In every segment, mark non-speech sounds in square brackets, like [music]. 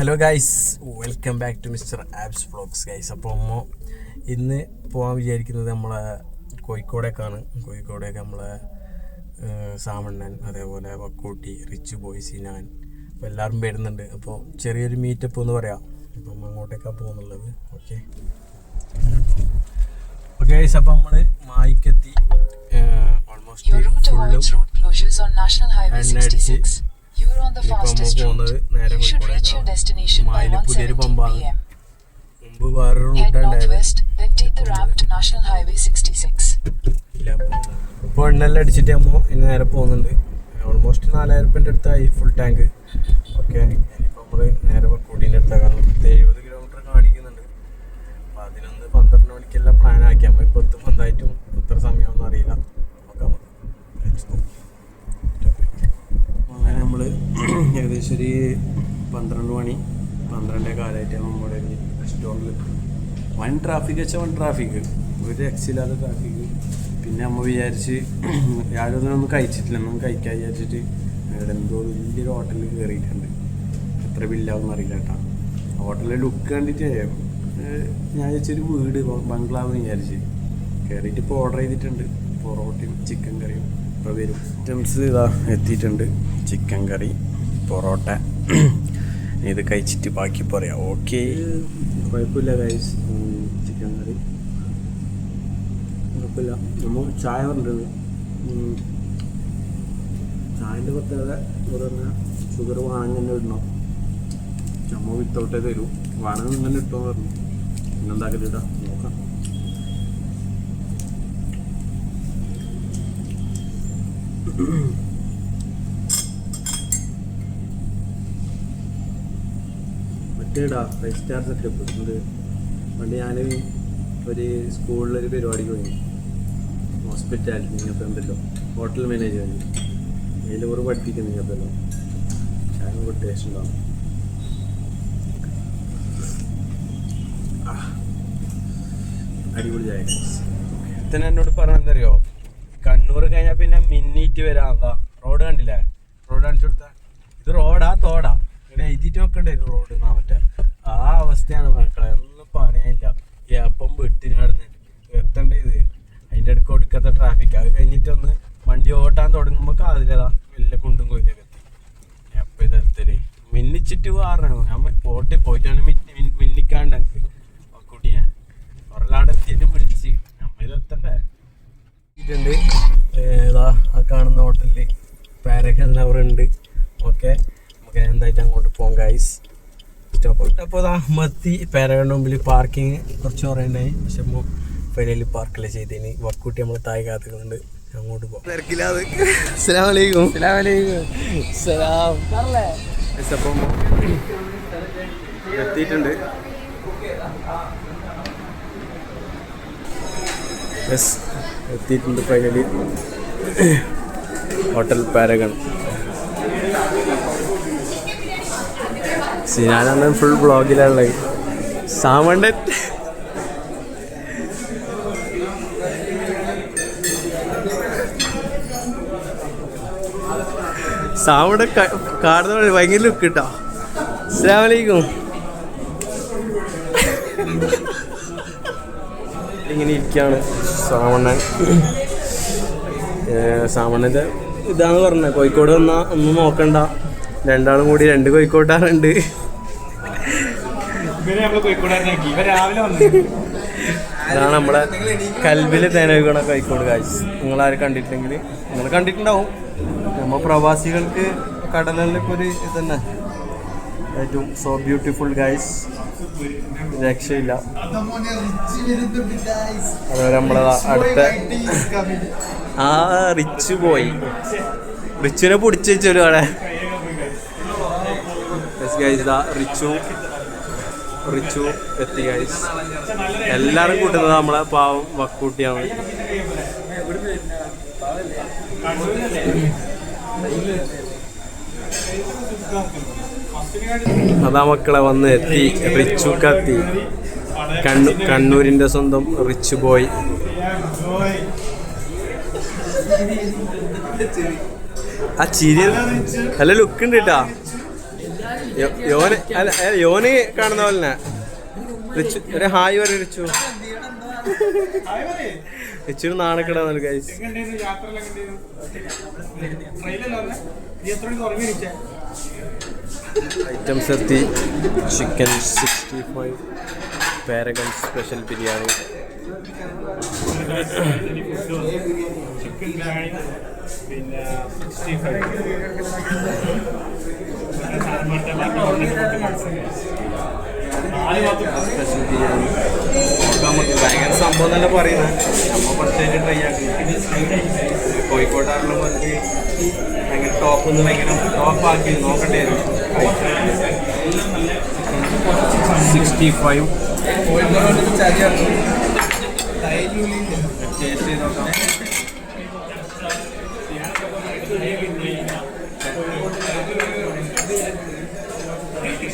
Hello guys welcome back to Mr apps vlogs guys അപ്പോൾ അമ്മ ഇന്ന് പോകാൻ വിചാരിക്കുന്നത് നമ്മളെ കോഴിക്കോടേക്കാണ്. കോഴിക്കോടേക്ക് നമ്മളെ സാമണ്ണൻ അതേപോലെ വക്കോട്ടി റിച്ച് ബോയ് സിനാൻ അപ്പോൾ എല്ലാവരും വരുന്നുണ്ട്. അപ്പോൾ ചെറിയൊരു മീറ്റപ്പ് എന്ന് പറയാം. അപ്പം നമ്മൾ അങ്ങോട്ടേക്കാണ് പോകുന്നുള്ളത്? ഓക്കെ ഓക്കെ ഗൈസ് അപ്പോൾ നമ്മൾ മായിക്കെത്തി. ഓൾമോസ്റ്റ് ഫുള്ളും എണ്ണ അടിച്ച് closures on National Highway And that's 66. You are on the ഇപ്പം നമ്മൾ പോകുന്നത് നേരെ മായിൽ പുതിയൊരു 1:17 പമ്പാണ്. മുമ്പ് വേറൊരു Head റൂട്ടാണ് ഉണ്ടായത്. northwest, then take the ramp National Highway 66. ഇപ്പോൾ എണ്ണെല്ലാം അടിച്ചിട്ട് അമ്മ ഇനി നേരെ പോകുന്നുണ്ട്. ഓൾമോസ്റ്റ് നാലായിരം റുപ്യന്റെ അടുത്തായി ഫുൾ ടാങ്ക് ഓക്കെ ഇനിയിപ്പോൾ നമ്മൾ നേരെ കൂട്ടീന്റെ അടുത്താക്കാൻ എഴുപത് കിലോമീറ്റർ കാണിക്കുന്നുണ്ട്. പതിനൊന്ന് പന്ത്രണ്ട് മണിക്കെല്ലാം പ്ലാൻ ആക്കി. അമ്മ ഇപ്പോൾ എത്തും എന്തായിട്ടും എത്ര സമയമൊന്നും അറിയില്ല. നോക്കാം നമ്മൾ [clears throat] ഏകദേശം ഒരു പന്ത്രണ്ട് മണി പന്ത്രണ്ടേ കാലമായിട്ട് നമ്മുടെ റെസ്റ്റോറന്റിൽ വൺ ട്രാഫിക് വെച്ചാൽ വൺ ട്രാഫിക് ഒരു രക്ഷയില്ലാത്ത ട്രാഫിക് പിന്നെ അമ്മ വിചാരിച്ച് [clears throat] യാതൊന്നും ഒന്നും കഴിച്ചിട്ടില്ല. ഒന്നും കഴിക്കാൻ വിചാരിച്ചിട്ട് ഇവിടെ എന്തോ വലിയൊരു ഹോട്ടലിൽ കയറിയിട്ടുണ്ട് എത്ര ബില്ലാവും അറിയില്ല കേട്ടോ. ഹോട്ടലിൽ ലുക്ക് കണ്ടിട്ട് ഞാൻ വിചാരിച്ചൊരു വീട് ബംഗ്ലാവ് വിചാരിച്ച്. കയറിയിട്ട് ഇപ്പോൾ ഓർഡർ ചെയ്തിട്ടുണ്ട്. പൊറോട്ടയും ചിക്കൻ കറിയും. ഇപ്പോൾ വരും. ഐറ്റംസ് ഇതാ എത്തിയിട്ടുണ്ട്. ചിക്കൻ കറി പൊറോട്ട ഇത് കഴിച്ചിട്ട് ബാക്കി പറയാം. ഓക്കെ. കുഴപ്പമില്ല കഴിച്ച് ചിക്കൻ കറി. കുഴപ്പമില്ല. നമ്മൾ ചായ പറഞ്ഞത് ചായന്റെ പ്രത്യേകത എന്ന് പറഞ്ഞാൽ ഷുഗർ വാങ്ങി തന്നെ ഇടണം. നമ്മൾ വിത്തൗട്ടേ തരൂ. വാങ്ങി ഇങ്ങനെ ഇട്ടോ പറഞ്ഞു. പിന്നെന്താക്കലിടാം നോക്കാം. മറ്റേടാ ഫൈവ് സ്റ്റാർ സെറ്റപ്പ് ഇത് പണ്ട് ഞാൻ ഒരു സ്കൂളിലൊരു പരിപാടിക്ക് പോയി. ഹോസ്പിറ്റാലിറ്റി ഇങ്ങനത്തെ എന്തല്ലോ ഹോട്ടൽ മാനേജർ അതിൽ ഒരു പഠിപ്പിക്കുന്നു ഇങ്ങനത്തല്ലോ ഞാൻ ടേസ്റ്റ് ഉണ്ടാവും. അടിപൊളി ചായ. ഇത്തന്നെ എന്നോട് പറഞ്ഞെന്തറിയോ കണ്ണൂർ കഴിഞ്ഞാൽ പിന്നെ മിന്നിറ്റ് വരാം. റോഡ് കണ്ടില്ലേ? റോഡ് കാണിച്ചു കൊടുത്താ. ഇത് റോഡാ തോടാ. വെക്കണ്ടേ റോഡ് മറ്റേ. ആ അവസ്ഥയാണ് മക്കളെ ഒന്നും പറയാനില്ല എപ്പം വെട്ടിനാടുന്ന് എത്തണ്ടേ ഇത്? അതിന്റെ അടുക്ക് കൊടുക്കാത്ത ട്രാഫിക് അത് കഴിഞ്ഞിട്ടൊന്ന് വണ്ടി ഓട്ടാൻ തുടങ്ങുമ്പോൾ അതിലേതാ വലിയ കുണ്ടും കോയിലൊക്കെ എത്തി. എപ്പോൾ ഇതെത്തൽ മിന്നിച്ചിട്ട് വാറാണ് ഞാൻ പോട്ടെ പോയിട്ടാണ് മിന്നി- മിന്നി- മിന്നിക്കാണ്ട് എനിക്ക് കുട്ടിയെ ഒരാളെ എത്തിയിട്ട് വിളിച്ച് നമ്മൾ ഇതെത്തണ്ടേ ഇതുണ്ട് ഏതാ ആ കാണുന്ന ഹോട്ടലിൽ പാരഗൺ ലവർ ഉണ്ട് ഓക്കെ നമുക്ക് എന്തായിട്ട് അങ്ങോട്ട് പോകാം ഗൈസ് സ്റ്റോപ്പ് അപ്പോൾ ഇതാ മത്തി പാരഗൺ മുമ്പിൽ പാർക്കിങ് കുറച്ച് കുറയുണ്ടായി. പക്ഷെ ഫൈനലി പാർക്കിൽ ചെയ്തതിന് വർക്കൂട്ടി നമ്മൾ താഴെ കാത്തുകൊണ്ട് അങ്ങോട്ട് പോകാം എത്തിയിട്ടുണ്ട്. യെസ് എത്തിയിട്ടുണ്ട് ഫൈനലി ഹോട്ടൽ പാരഗൺ സിനാനാണ് ഫുൾ ബ്ലോഗിലുള്ളത് സാമണ്ടൻ കാടുന്ന കാണുന്ന ഭയങ്കര ലുക്ക് കിട്ടോ അസ്സാമലൈക്കും ഇങ്ങനെ ഇരിക്കുകയാണ് സാമണ്ണൻ സാമണ്ണന്റെ ഇതാണ് പറഞ്ഞത് കോഴിക്കോട് വന്നാൽ ഒന്നും നോക്കണ്ട. രണ്ടാളും കൂടി രണ്ട് കോഴിക്കോട്ടാറുണ്ട്. അതാണ് നമ്മളെ കൽവിൽ തേനൊഴുകണ കോഴിക്കോട് കാഴ്ച നിങ്ങൾ ആര് കണ്ടിട്ടില്ലെങ്കിൽ നിങ്ങൾ കണ്ടിട്ടുണ്ടാവും. നമ്മ പ്രവാസികൾക്ക് കടലിലൊക്കെ ഒരു ഇത് തന്നെ ഏറ്റവും സോ ബ്യൂട്ടിഫുൾ ഗൈസ് രക്ഷയില്ല. അതുപോലെ നമ്മളെ അടുത്ത ആ റിച്ച് പോയി റിച്ചിനെ പൊടിച്ചു വെച്ചൊരു അവിടെ ഗൈസ് ദാ റിച്ചു. റിച്ചു എത്തി ഗൈസ് എല്ലാവരും കൂട്ടുന്നത് നമ്മളെ പാവം വക്കൂട്ടിയാണ്. അതാ മക്കളെ വന്ന് എത്തി റിച്ചു കത്തി കണ്ണു കണ്ണൂരിന്റെ സ്വന്തം റിച്ചു ബോയ്. ആ ചിരി നല്ല ലുക്ക് ഉണ്ട് കേട്ടാ യോന് അല്ല യോന് കാണുന്ന പോലെ ഒരു ഹായ് വരെ റിച്ചു. റിച്ചു നാണക്കിടാന്നല്ലോ ഗൈസ് ഐറ്റംസ് എത്തി. Chicken sixty five Paragon special biryani chicken biryani പിന്നെ സിക്സ്റ്റി ഫൈവ് ബിരിയാണി. നമുക്ക് ഭയങ്കര സംഭവം തന്നെ പറയുന്നത്? നമ്മൾ കുറച്ചായിട്ട് ട്രൈ ആക്കി. കോഴിക്കോട്ടാറിലും വന്ന് ഭയങ്കര ടോപ്പ് ഒന്ന് ഭയങ്കര ടോപ്പ് ആക്കി നോക്കണ്ടേ സിക്സ്റ്റി ഫൈവ് ടേസ്റ്റ് ചെയ്ത് നോക്കാം. ഉഷാറ്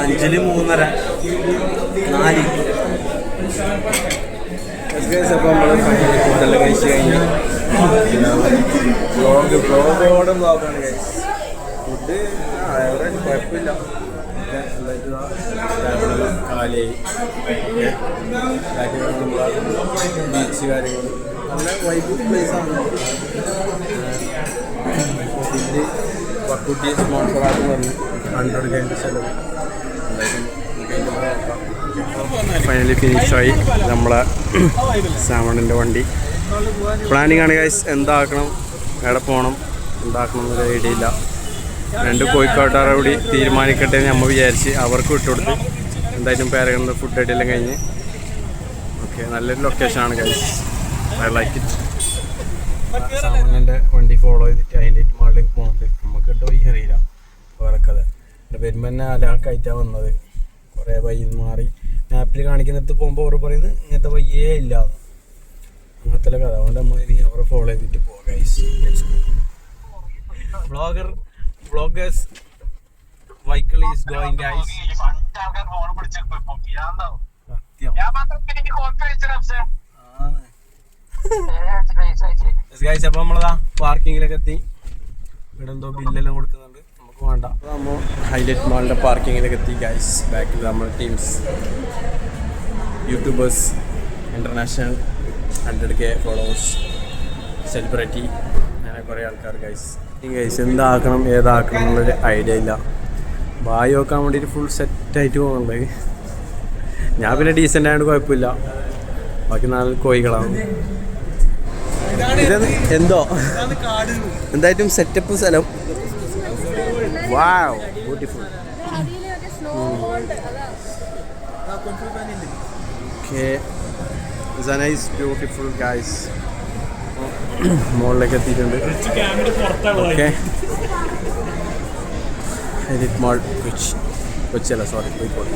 അഞ്ചിൽ മൂന്നര. നാല്. അപ്പോൾ നമ്മൾ ഫുഡെല്ലാം കഴിച്ച് ഫുഡ് ആവറേജ് കുഴപ്പമില്ല കാലി ബീച്ച് കാര്യങ്ങൾ നല്ല വൈബ് പ്ലേസാണ് ആണ്. ഫുഡ് വക്കുട്ടി സ്പോൺസറായിട്ട് വന്ന് ഹൺഡ്രഡ് കഴിഞ്ഞ ചെലവ് ഫൈനലി ഫിനിഷായി നമ്മളെ സാമണിന്റെ വണ്ടി. പ്ലാനിങ് ആണ് ഗൈസ് എന്താക്കണം? എവിടെ പോകണം? എന്താക്കണം എന്നൊരു ഐഡിയ ഇല്ല. രണ്ട് കോഴിക്കോട്ടാറെ കൂടി തീരുമാനിക്കട്ടെ എന്ന് നമ്മൾ വിചാരിച്ച് അവർക്ക് വിട്ടുകൊടുത്ത്. എന്തായാലും പേരകളിൽ ഫുഡ് അടിയെല്ലാം കഴിഞ്ഞ്. ഓക്കെ നല്ലൊരു ലൊക്കേഷൻ ആണ് കഴിച്ച് ഐ ലൈക്ക് ഇറ്റ് സാമൂഹ്യന്റെ വണ്ടി ഫോളോ ചെയ്തിട്ട് ഹൈലൈറ്റ് മാളിലേക്ക് പോകുന്നുണ്ട് നമുക്ക് കേട്ടോ ഈ അറിയില്ല. വേറെ കഥ. എന്റെ വരുമ്പോൾ തന്നെ അലാക്കായിട്ടാണ് വന്നത്. കുറേ വഴി മാറി. മാപ്പിൽ കാണിക്കുന്നിടത്ത് പോകുമ്പോൾ അവർ പറയുന്നത് ഇങ്ങനത്തെ വയ്യേ ഇല്ല. അങ്ങനത്തെ കഥ. അതുകൊണ്ട് നമ്മൾ ഇനി അവരെ ഫോളോ ചെയ്തിട്ട് പോകാം blogger bloggers vehicle is going guys സത്യം. ആണ്. ഗൈസ് അപ്പൊ നമ്മളതാ പാർക്കിങ്ങിലൊക്കെ എത്തി. ഇവിടെ എന്തോ ബില്ലെല്ലാം കൊടുക്കുന്നുണ്ട്. നമുക്ക് വേണ്ട. നമ്മൾ ഹൈലൈറ്റ് മാളിന്റെ പാർക്കിങ്ങിലൊക്കെ എത്തി ഗൈസ് ബാക്കിൽ നമ്മുടെ teams YouTubers international hundred K followers celebrity അങ്ങനെ കുറേ ആൾക്കാർ ഗൈസ് ഗൈസ് എന്താക്കണം ഏതാക്കണം എന്നുള്ളൊരു ഐഡിയ ഇല്ല. ബായി നോക്കാൻ വേണ്ടിയിട്ട് ഫുൾ സെറ്റായിട്ട് പോകുന്നുണ്ട് ഞാൻ പിന്നെ ഡീസന്റ് ആയതുകൊണ്ട് കുഴപ്പമില്ല. ബാക്കി നാല് കോഴികളാണ് ഇതാണ് എന്തോ? എന്തായിട്ടും സെറ്റപ്പ് സ്ഥലം. Wow beautiful okay nice beautiful guys മുകളിലേക്ക് എത്തിയിട്ടുണ്ട്. ഓക്കെ എഡിറ്റ് മാൾ കൊച്ചി കൊച്ചിയല്ല സോറി കോഴിക്കോട്.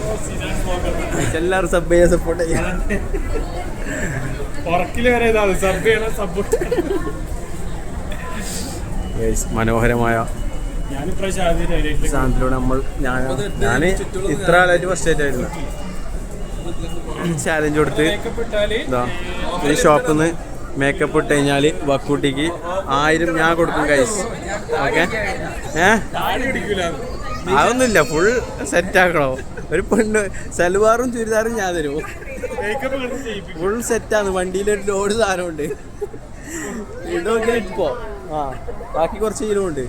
എല്ലാവരും സബ് ചെയ്യാൻ. സപ്പോർട്ട് ചെയ്യാം മനോഹരമായ സാധനത്തിലൂടെ നമ്മൾ ഞാൻ ഞാൻ ഇത്ര ആളായിട്ട് ഫസ്റ്റ് ആയിട്ടായിരുന്നു ചാലഞ്ച് കൊടുത്ത് ഇതാ ഈ ഷോപ്പിൽ നിന്ന് മേക്കപ്പ് ഇട്ട് കഴിഞ്ഞാൽ വക്കൂട്ടിക്ക് ആയിരം ഞാൻ കൊടുക്കും കൈസ് ഓക്കെ ഏ താടി പിടിക്കൂല. അതൊന്നുമില്ല ഫുൾ സെറ്റ് ആക്കണോ? ഒരു പെണ്ണ് സൽവാറും ചുരിദാറും ഞാൻ തരും. മേക്കപ്പ് കിടന്ന് ചെയ്യിപ്പിക്കും ഫുൾ സെറ്റാണ് വണ്ടിയിൽ ഒരു ലോഡ് സാധനമുണ്ട് ഇതൊക്കെ ഇപ്പോ. ആ ബാക്കി കുറച്ച് കിലോണ്ട്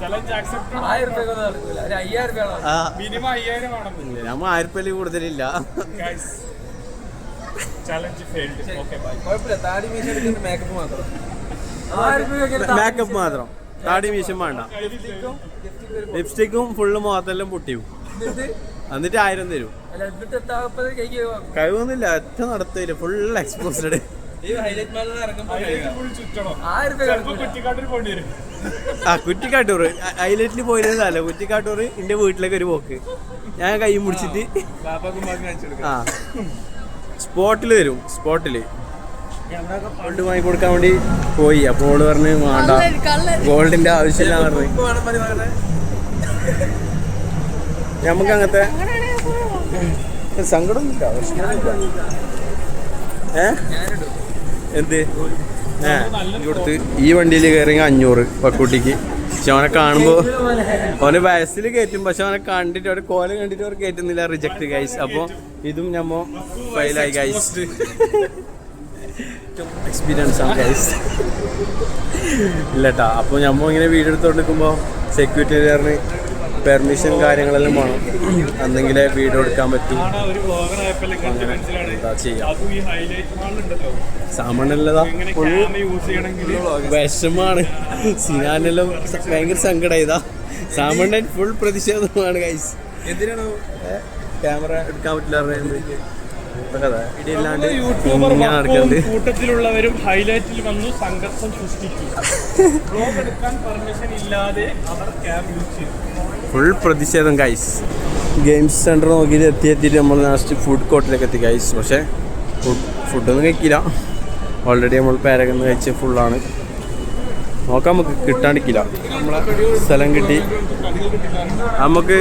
ചലഞ്ച് ആക്സെപ്റ്റ് ആ. മിനിമം അയ്യായിരം ആണെന്ന് നമ്മ ആയിരം കൂടുതലില്ല. ഓക്കെ ബൈ മേക്കപ്പ് മാത്രം. താടി മീശം വേണ്ട. ലിപ്സ്റ്റിക്കും ഫുള്ള് മുഖത്തെല്ലാം പൊട്ടിയും. എന്നിട്ട്? ആയിരം തരും. കഴിവൊന്നുമില്ല ഒറ്റ നടത്തില്ല ഫുൾ എക്സ്പോസ്ഡ് ആ കുറ്റിക്കാട്ടൂർ ഹൈലൈറ്റിൽ പോയിരുന്നതല്ല കുറ്റിക്കാട്ടൂർ എന്റെ വീട്ടിലേക്ക് ഒരു പോക്ക്. ഞാൻ കൈ മുടിച്ചിട്ട് ആ സ്പോട്ടിൽ വരും സ്പോട്ടിൽ. ഗോൾഡ് വാങ്ങി കൊടുക്കാൻ വേണ്ടി പോയി. അപ്പോൾ ഓൾ പറഞ്ഞ് വേണ്ട. ഗോൾഡിന്റെ ആവശ്യമില്ല പറഞ്ഞു. നമുക്ക് അങ്ങനത്തെ സങ്കടമൊന്നുമില്ല. ഏ? എന്ത്? ഏ കൊടുത്ത് ഈ വണ്ടിയിൽ കയറി അഞ്ഞൂറ് പക്കുട്ടിക്ക്. പക്ഷെ അവനെ കാണുമ്പോ അവന് വയസ്സിൽ കയറ്റും. പക്ഷെ അവനെ കണ്ടിട്ട് അവിടെ കോല കണ്ടിട്ട് അവർ കയറ്റുന്നില്ല. റിജക്ട് ഗൈസ് അപ്പൊ ഇതും ഞമ്മ ഫൈലായി ഗൈസ് എക്സ്പീരിയൻസ് ആണ് ഗൈസ് ഇല്ലട്ടാ അപ്പോൾ ഞമ്മ ഇങ്ങനെ വീഡിയോ എടുത്തോണ്ടിരിക്കുമ്പോ സെക്യൂരിറ്റി പെർമിഷൻ കാര്യങ്ങളെല്ലാം വേണം. അന്നെങ്കിലേ വീഡിയോ എടുക്കാൻ പറ്റൂ. എന്താ ചെയ്യാ? ചെയ്യണമെങ്കിൽ വിഷമാണ്. സിനാനെല്ലാം ഭയങ്കര സങ്കടം ഇതാ സാമണ്ണൻ ഫുൾ പ്രതിഷേധമാണ് ഗൈസ് എന്തിനാണ്? ക്യാമറ എടുക്കാൻ പറ്റില്ല കൂട്ടത്തിലുള്ളവരും ഹൈലൈറ്റിൽ വന്നു സംഘർഷം സൃഷ്ടിച്ചു. ബ്ലോഗ് എടുക്കാൻ പെർമിഷൻ ഇല്ലാതെ അവർ ക്യാം യൂസ് ചെയ്തു. ഫുൾ പ്രതിഷേധം ഗൈസ് ഗെയിംസ് സെന്റർ നോക്കിയിട്ട് എത്തി എത്തിയിട്ട് നമ്മൾ ലാസ്റ്റ് ഫുഡ് കോർട്ടിലേക്ക് എത്തി ഗൈസ് പക്ഷേ ഫുഡ് ഫുഡൊന്നും കഴിക്കില്ല. ഓൾറെഡി നമ്മൾ പേരകന്ന് കഴിച്ച് ഫുള്ളാണ് നോക്കാം നമുക്ക് കിട്ടാണ്ടിക്കില്ല നമ്മളെ സ്ഥലം കിട്ടി. നമുക്ക്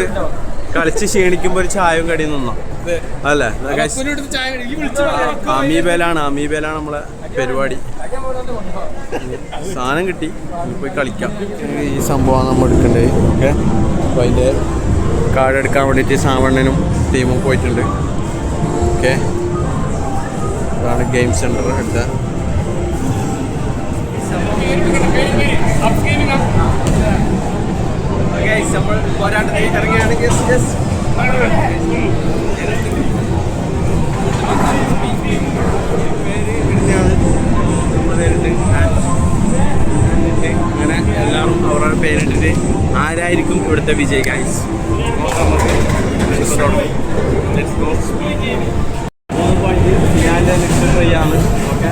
കളിച്ച് ക്ഷീണിക്കുമ്പോ ഒരു ചായയും കടി. നിന്നോ അല്ലേ അമീബേലാണ് അമീബേലാണ് നമ്മളെ പരിപാടി. സാധനം കിട്ടി. പോയി കളിക്കാം. ഈ സംഭവം നമ്മൾ എടുക്കണ്ടേ ഓക്കെ? അപ്പോൾ അതിന്റെ കാർഡ് എടുക്കാൻ വേണ്ടിട്ട് സാവണ്ണനും ടീമും പോയിട്ടുണ്ട്. ഓക്കെ? അതാണ് ഗെയിം സെന്റർ എടുത്ത നമ്മൾ പോരാട്ടത്തിൽ ഇറങ്ങുകയാണെങ്കിൽ അങ്ങനെ എല്ലാവരും അവരുടെ പേരിട്ടിട്ട് ആരായിരിക്കും ഇവിടുത്തെ വിജയ് ഗൈസ് മൂന്ന് പോയിന്റ് ഞാൻ നെക്സ്റ്റ് ട്രൈ ആണ് ഓക്കെ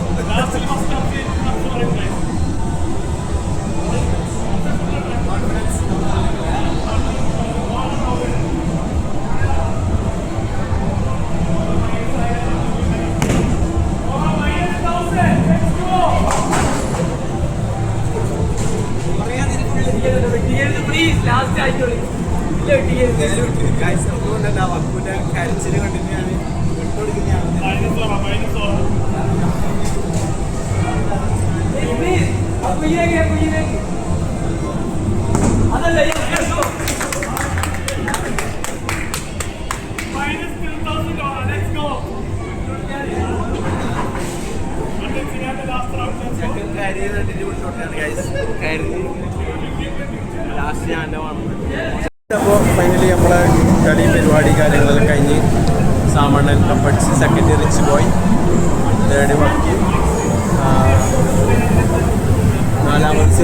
മുന്നേ ലാസ്റ്റ് പ്രോ പ്ലെയർ എന്നാ പറഞ്ഞത് നോക്കാം കരച്ചിൽ കണ്ടിട്ട് ഞാൻ അപ്പോൾ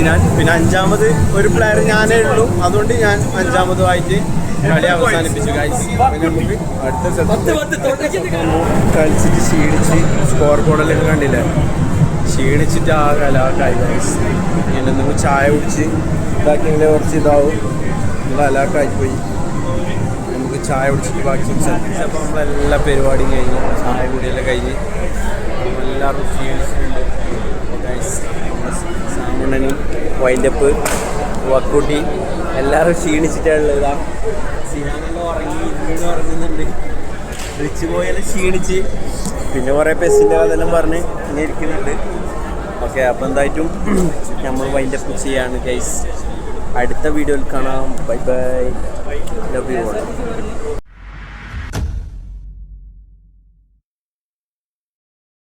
സിനാൻ പിന്നെ അഞ്ചാമത് ഒരു പ്ലെയർ ഞാനേ ഉള്ളൂ. അതുകൊണ്ട് ഞാൻ അഞ്ചാമതുമായിട്ട് കളി അവസാനിപ്പിച്ചു അടുത്ത കളിച്ചിട്ട് ക്ഷീണിച്ച് സ്കോർ ബോർഡിലൊക്കെ കണ്ടില്ല? ക്ഷീണിച്ചിട്ട് ആ കല ഗൈസ് പിന്നെ നിങ്ങൾ ചായ കുടിച്ച് ഇതാക്കിയെങ്കിലേ കുറച്ച് ഇതാവും. അലാക്കായി പോയി നമുക്ക് ചായ കുടിച്ചിട്ട് ബാക്കി സംസാരിച്ചപ്പോൾ നമ്മളെല്ലാ പരിപാടിയും കഴിഞ്ഞ് ചായ കുടിയെല്ലാം കഴിഞ്ഞ് നമ്മളെല്ലാവരും ക്ഷീണിച്ചിട്ടുണ്ട് ഗൈസ് സാമുണ്ണനും വൈൻഡപ്പ് വക്കൂട്ടി എല്ലാവരും ക്ഷീണിച്ചിട്ടാണുള്ളത് ഇതാ. സിനാനെല്ലാം ഉറങ്ങി ഇന്ന് ഉറങ്ങുന്നുണ്ട്. റിച്ച് പോയാലും ക്ഷീണിച്ച്. പിന്നെ കുറേ പെസിന്റെ കഥയെല്ലാം പറഞ്ഞ് ഇങ്ങനെ ഇരിക്കുന്നുണ്ട്. ഓക്കെ അപ്പോൾ എന്തായിട്ടും നമ്മൾ വൈൻഡപ്പ് ചെയ്യാണ് ഗൈസ് അടുത്ത വീഡിയോയിൽ കാണാം. Bye bye love U